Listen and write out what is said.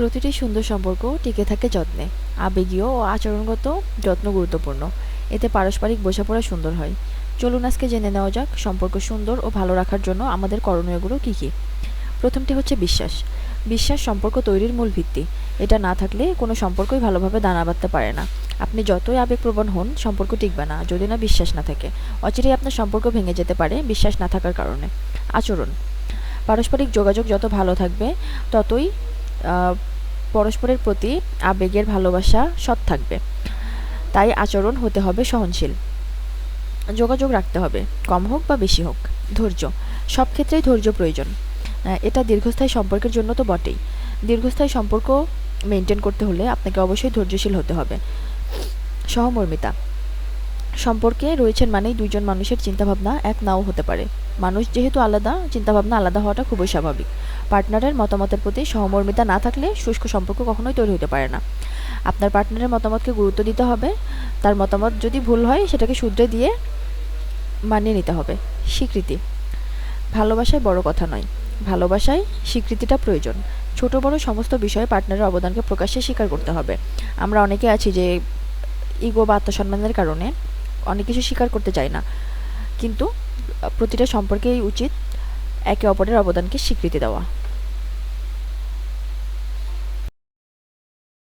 প্রতিটি সুন্দর সম্পর্ক টিকে থাকে যত্নে। আবেগীয় ও আচরণগত যত্ন গুরুত্বপূর্ণ। এতে পারস্পরিক বোঝাপড়া সুন্দর হয়। চলুন আজকে জেনে নেওয়া যাক সম্পর্ক সুন্দর ও ভালো রাখার জন্য আমাদের করণীয়গুলো কী কী? প্রথমটি হচ্ছে বিশ্বাস। বিশ্বাস সম্পর্ক তৈরির মূল ভিত্তি। এটা না থাকলে কোনো সম্পর্কই ভালোভাবে দানা বাঁধতে পারে না। আপনি যতই আবেগপ্রবণ হন, সম্পর্ক টিকবে না, যদি না বিশ্বাস না থাকে। অচিরেই আপনার সম্পর্ক ভেঙে যেতে পারে বিশ্বাস না থাকার কারণে। আচরণ। পারস্পরিক যোগাযোগ যত ভালো থাকবে, ততই পরস্পরের প্রতি আবেগের ভালোবাসা সৎ থাকবে। তাই আচরণ হতে হবে সহনশীল। যোগাযোগ রাখতে হবে, কম হোক বা বেশি হোক। ধৈর্য, সব ক্ষেত্রেই ধৈর্য প্রয়োজন। এটা দীর্ঘস্থায়ী সম্পর্কের জন্য তো বটেই। দীর্ঘস্থায়ী সম্পর্ক মেনটেন করতে হলে আপনাকে অবশ্যই ধৈর্যশীল হতে হবে। সহমর্মিতা সম্পর্কে রয়েছেন মানেই দুইজন মানুষের চিন্তাভাবনা এক নাও হতে পারে। মানুষ যেহেতু আলাদা, চিন্তাভাবনা আলাদা হওয়াটা খুবই স্বাভাবিক। পার্টনারের মতামতের প্রতি সহমর্মিতা না থাকলে শুষ্ক সম্পর্ক কখনোই তৈরি হতে পারে না। আপনার পার্টনারের মতামতকে গুরুত্ব দিতে হবে। তার মতামত যদি ভুল হয়, সেটাকে শুধরে দিয়ে মানিয়ে নিতে হবে। স্বীকৃতি। ভালোবাসায় বড় কথা নয়। ভালোবাসায় স্বীকৃতিটা প্রয়োজন। ছোট বড় সমস্ত বিষয়ে পার্টনারের অবদানকে প্রকাশ্যে স্বীকার করতে হবে। আমরা অনেকে আছি যে ইগো বা আত্মসম্মানের কারণে অনেক কিছু স্বীকার করতে চায় না। কিন্তু প্রতিটা সম্পর্কেই উচিত একে অপরের অবদানকে স্বীকৃতি দেওয়া।